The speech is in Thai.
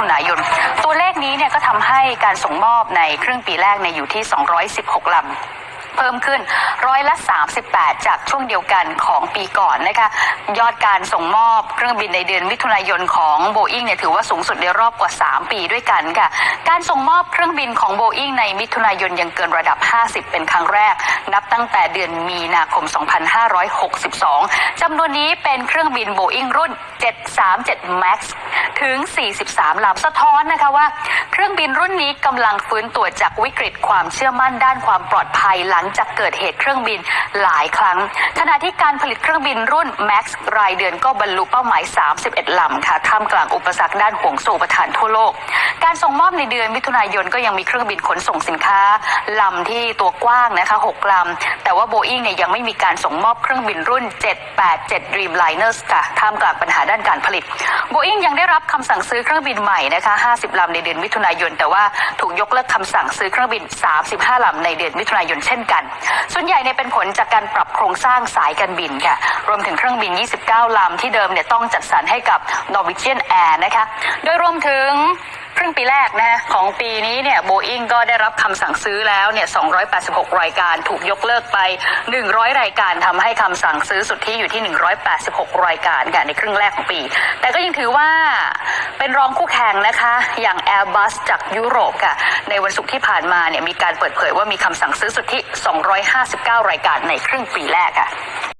ถุนายน ตัวเลขนี้เนี่ยก็ทำให้การส่งมอบในครึ่งปีแรกในอยู่ที่ 216 ลำ พิ่มขึ้นร้อยละ 38 จากช่วงเดียวกันของปีก่อนนะคะยอดการส่งมอบเครื่องบินในเดือนมิถุนายนของโบอิงเนี่ยถือว่าสูงสุดในรอบกว่า 3 ปีด้วยกันค่ะ การส่งมอบเครื่องบินของโบอิงในมิถุนายนยังเกินระดับ 50 เป็นครั้งแรก นับตั้งแต่เดือนมีนาคม 2562 จำนวนนี้เป็นเครื่องบินโบอิงรุ่น 737 MAX ถึง 43 ลำสะท้อนนะคะว่า เครื่องบินรุ่นนี้กำลังฟื้นตัวจากวิกฤตความเชื่อมั่นด้านความปลอดภัยหลังจากเกิดเหตุเครื่องบินหลายครั้ง ขณะที่การผลิตเครื่องบินรุ่น MAX รายเดือนก็บรรลุเป้าหมาย 31 ลำค่ะท่ามกลางอุปสรรคด้านห่วงโซ่ประทานทั่วโลก การส่งมอบในเดือนมิถุนายนก็ยังมีเครื่องบินขนส่งสินค้าลำที่ตัวกว้างนะคะ 6 ลำ แต่ว่าโบอิงเนี่ยยังไม่มีการส่งมอบเครื่องบินรุ่น 787 Dreamliners ค่ะท่ามกลางปัญหาด้านการผลิตโบอิงยังได้รับคำสั่งซื้อเครื่องบินใหม่นะคะ 50 ลำในเดือนมิถุนายน แต่ว่าถูกยกเลิกคำสั่งซื้อเครื่องบิน 35 ลำในเดือนมิถุนายนเช่นกันส่วนใหญ่เนี่ยเป็นผลจากการปรับโครงสร้างสายการบินค่ะ รวมถึงเครื่องบิน 29 ลำที่เดิมเนี่ยต้องจัดสรรให้กับ Norwegian Air นะคะ โดยรวมถึง รึ่งปีแรกนะของปีนี้เนี่ยโบอิงก็ได้รับคำสั่งซื้อแล้วเนี่ย 286 รายการถูกยกเลิกไป 100 รายการทำให้คำสั่งซื้อสุดทธิอยู่ที่ 186 รายการค่ะในครึ่งแรกของปี แต่ก็ยังถือว่าเป็นรองคู่แข่งนะคะ อย่าง Airbus จากยุโรปค่ะ ในวันศุกร์ที่ผ่านมาเนี่ยมีการเปิดเผยว่ามีคำสั่งซื้อสุดทธิ259 รายการในครึ่งปีแรกค่ะ